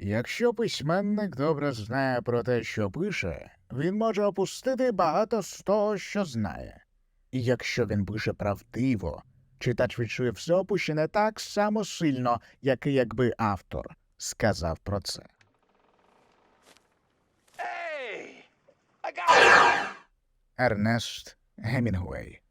Якщо письменник добре знає про те, що пише, він може опустити багато з того, що знає. І якщо він пише правдиво, читач відчує все опущене так само сильно, як і якби автор сказав про це. Hey! I got! Ернест Гемінгуей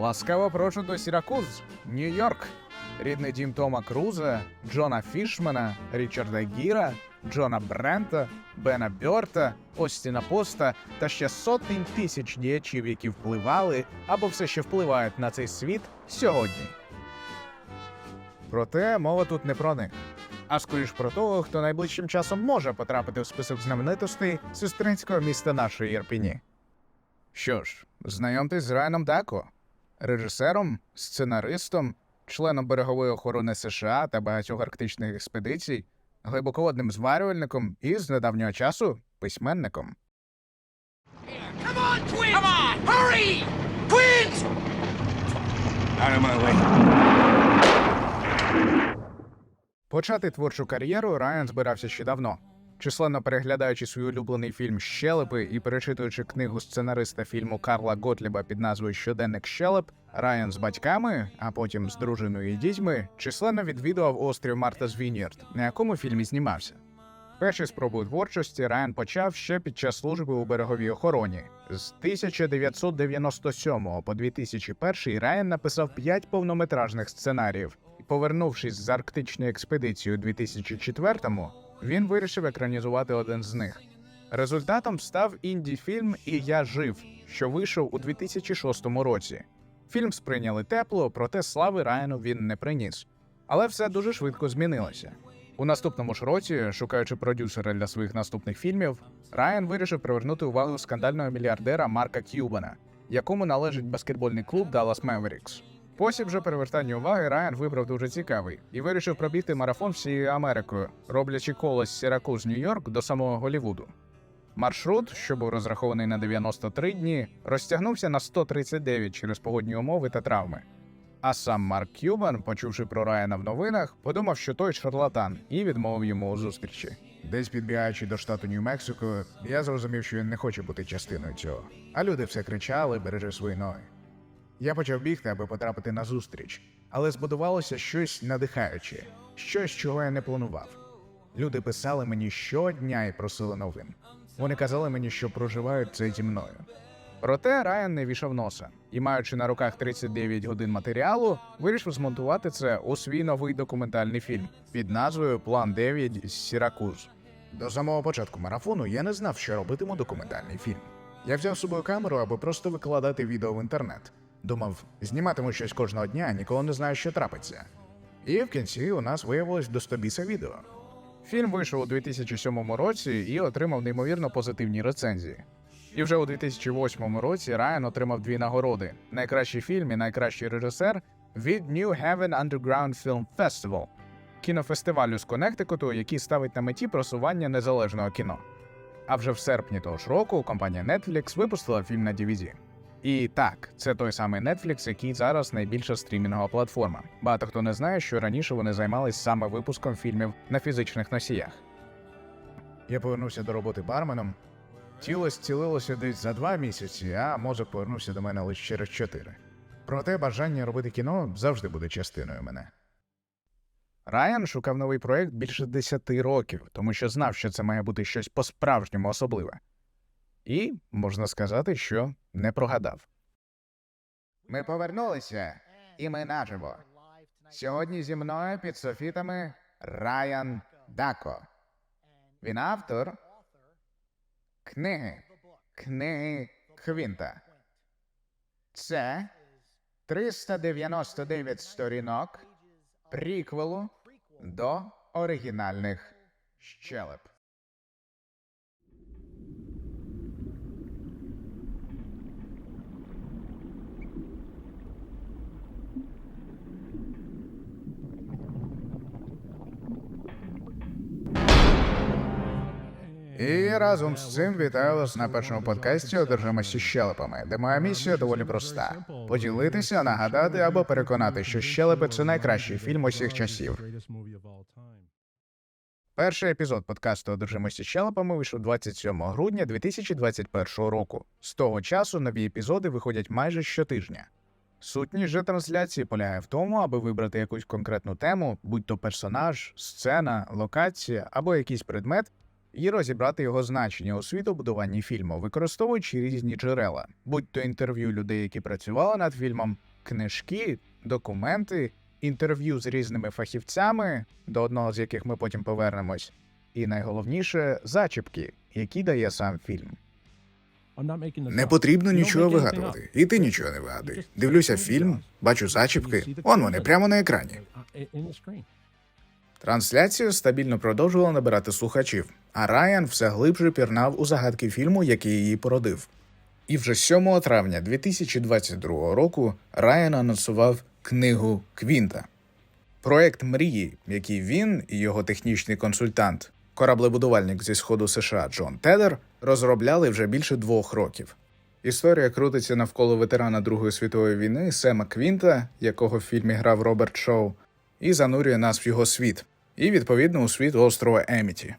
Ласкаво прошу до Сіракуз, Нью-Йорк. Рідний дім Тома Круза, Джона Фішмана, Річарда Гіра, Джона Брента, Бена Бьорта, Остіна Поста та ще сотень тисяч діячів, які впливали або все ще впливають на цей світ сьогодні. Проте мова тут не про них, а скоріш про того, хто найближчим часом може потрапити в список знаменитостей сестринського міста нашої Єрпіні. Що ж, знайомтесь з Райаном Дако, режисером, сценаристом, членом берегової охорони США та багатьох арктичних експедицій, глибоководним зварювальником і з недавнього часу письменником. Come on, twins! Come. Почати творчу кар'єру Райан збирався ще давно. Численно переглядаючи свій улюблений фільм Щелепи і перечитуючи книгу сценариста фільму Карла Готліба під назвою Щоденник Щелеп, Райан з батьками, а потім з дружиною і дітьми, численно відвідував острів Мартас Віньярд, на якому фільм і знімався. Перші спроби творчості Райан почав ще під час служби у береговій охороні. З 1997 по 2001 Райан написав п'ять повнометражних сценаріїв. Повернувшись з арктичної експедиції у 2004-му, він вирішив екранізувати один з них. Результатом став інді-фільм І я жив, що вийшов у 2006 році. Фільм сприйняли тепло, проте слави Райану він не приніс. Але все дуже швидко змінилося. У наступному ж році, шукаючи продюсера для своїх наступних фільмів, Райан вирішив привернути увагу скандального мільярдера Марка К'юбана, якому належить баскетбольний клуб Dallas Mavericks. Спосіб же перевертання уваги Райан вибрав дуже цікавий і вирішив пробігти марафон всією Америкою, роблячи коло з Сіракуз Нью-Йорк до самого Голівуду. Маршрут, що був розрахований на 93 дні, розтягнувся на 139 через погодні умови та травми. А сам Марк Кюбан, почувши про Райана в новинах, подумав, що той шарлатан, і відмовив йому у зустрічі. Десь підбігаючи до штату Нью-Мексико, я зрозумів, що він не хоче бути частиною цього. А люди все кричали, бережи свої ноги. Я почав бігти, аби потрапити на зустріч, але збудувалося щось надихаюче, щось, чого я не планував. Люди писали мені щодня і просили новин. Вони казали мені, що проживають це зі мною. Проте Райан не вішав носа і, маючи на руках 39 годин матеріалу, вирішив змонтувати це у свій новий документальний фільм під назвою План 9 з Сіракуз. До самого початку марафону я не знав, що робитиму документальний фільм. Я взяв з собою камеру, аби просто викладати відео в інтернет. Думав, зніматиму щось кожного дня, ніколи не знаю, що трапиться. І в кінці у нас виявилось до 100 біса відео. Фільм вийшов у 2007 році і отримав неймовірно позитивні рецензії. І вже у 2008 році Райан отримав дві нагороди: найкращий фільм і найкращий режисер від New Haven Underground Film Festival, кінофестивалю з Коннектикуту, який ставить на меті просування незалежного кіно. А вже в серпні того ж року компанія Netflix випустила фільм на DVD. І так, це той самий Netflix, який зараз найбільша стрімінгова платформа. Багато хто не знає, що раніше вони займались саме випуском фільмів на фізичних носіях. Я повернувся до роботи барменом. Тіло зцілилося десь за два місяці, а мозок повернувся до мене лише через чотири. Проте бажання робити кіно завжди буде частиною мене. Райан шукав новий проект більше десяти років, тому що знав, що це має бути щось по-справжньому особливе. І можна сказати, що не прогадав. Ми повернулися, і ми наживо. Сьогодні зі мною під софітами Райан Дако. Він автор книги. Книги Квінта. Це 399 сторінок приквелу до оригінальних щелеп. І разом з цим вітаю вас на першому подкасті «Одержимості щелепами, де моя місія доволі проста: поділитися, нагадати або переконати, що щелепи це найкращий фільм усіх часів. Перший епізод подкасту «Одержимості щелепами вийшов 27 грудня 2021 року. З того часу нові епізоди виходять майже щотижня. Сутність же трансляції полягає в тому, аби вибрати якусь конкретну тему, будь то персонаж, сцена, локація або якийсь предмет, і розібрати його значення у світобудуванні фільму, використовуючи різні джерела, будь то інтерв'ю людей, які працювали над фільмом, книжки, документи, інтерв'ю з різними фахівцями, до одного з яких ми потім повернемось, і найголовніше зачіпки, які дає сам фільм. Не потрібно нічого вигадувати. І ти нічого не вигадуй. Дивлюся фільм, бачу зачіпки. Он вони прямо на екрані. Трансляцію стабільно продовжувала набирати слухачів, а Райан все глибше пірнав у загадки фільму, який її породив. І вже 7 травня 2022 року Райан анонсував книгу Квінта. Проект мрії, який він і його технічний консультант, кораблебудувальник зі сходу США Джон Тедер, розробляли вже більше двох років. Історія крутиться навколо ветерана Другої світової війни Сема Квінта, якого в фільмі грав Роберт Шоу, і занурює нас в його світ, і відповідно у світ острова Еміті.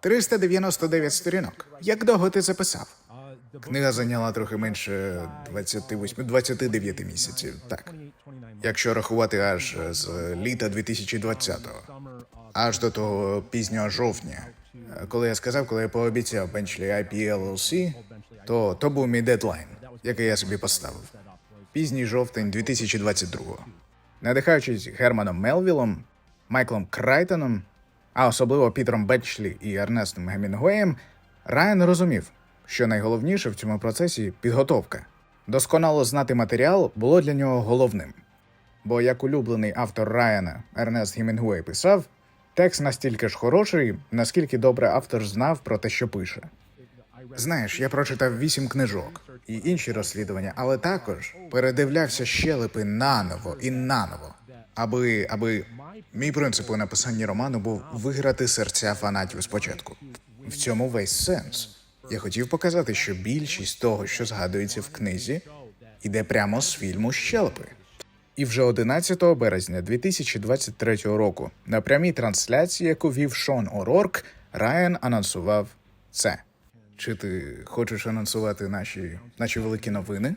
399 сторінок. Як довго ти це писав? Книга зайняла трохи менше 28, 29 місяців. Так. Якщо рахувати аж з літа 2020-го, аж до того пізнього жовтня. Коли я сказав, коли я пообіцяв Benchley IP LLC, то то був мій дедлайн, який я собі поставив. Пізній жовтень 2022-го. Надихаючись Германом Мелвілом, Майклом Крайтоном, а особливо Пітером Бетчлі і Ернестом Гемінгуеєм, Райан розумів, що найголовніше в цьому процесі підготовка. Досконало знати матеріал було для нього головним. Бо як улюблений автор Райана Ернест Гемінгуей писав, текст настільки ж хороший, наскільки добре автор знав про те, що пише. Знаєш, я прочитав вісім книжок і інші розслідування, але також передивлявся щелепи наново і наново, аби аби мій принцип у написанні роману був виграти серця фанатів спочатку. В цьому весь сенс. Я хотів показати, що більшість того, що згадується в книзі, іде прямо з фільму Щелепи. І вже 11 березня 2023 року на прямій трансляції, яку вів Шон Орорк, Райан анонсував це. Чи ти хочеш анонсувати наші, наші великі новини?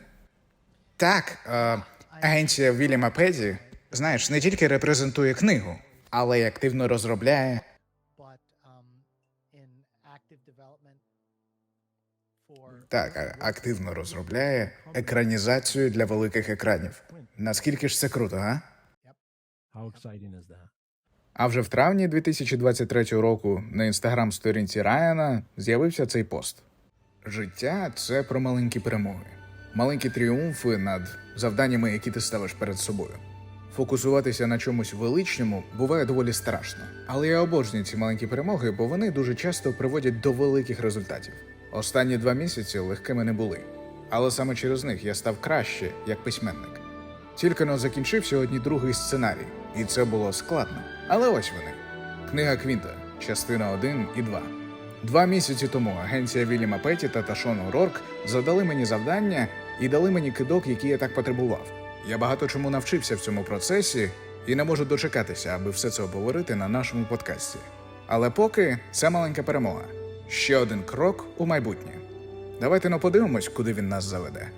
Так, е, агенція Вільяма Педі, знаєш, не тільки репрезентує книгу, але й активно розробляє Так, активно розробляє екранізацію для великих екранів. Наскільки ж це круто, а? А вже в травні 2023 року на інстаграм-сторінці Райана з'явився цей пост. Життя це про маленькі перемоги, маленькі тріумфи над завданнями, які ти ставиш перед собою. Фокусуватися на чомусь величному буває доволі страшно, але я обожнюю ці маленькі перемоги, бо вони дуже часто приводять до великих результатів. Останні два місяці легкими не були, але саме через них я став краще як письменник. Тільки но закінчив сьогодні другий сценарій, і це було складно. Але ось вони. Книга Квінта, частина 1 і 2. Два місяці тому агенція Вільяма Петі та Ташон Рорк задали мені завдання і дали мені кидок, який я так потребував. Я багато чому навчився в цьому процесі і не можу дочекатися, аби все це обговорити на нашому подкасті. Але поки це маленька перемога. Ще один крок у майбутнє. Давайте ну подивимось, куди він нас заведе.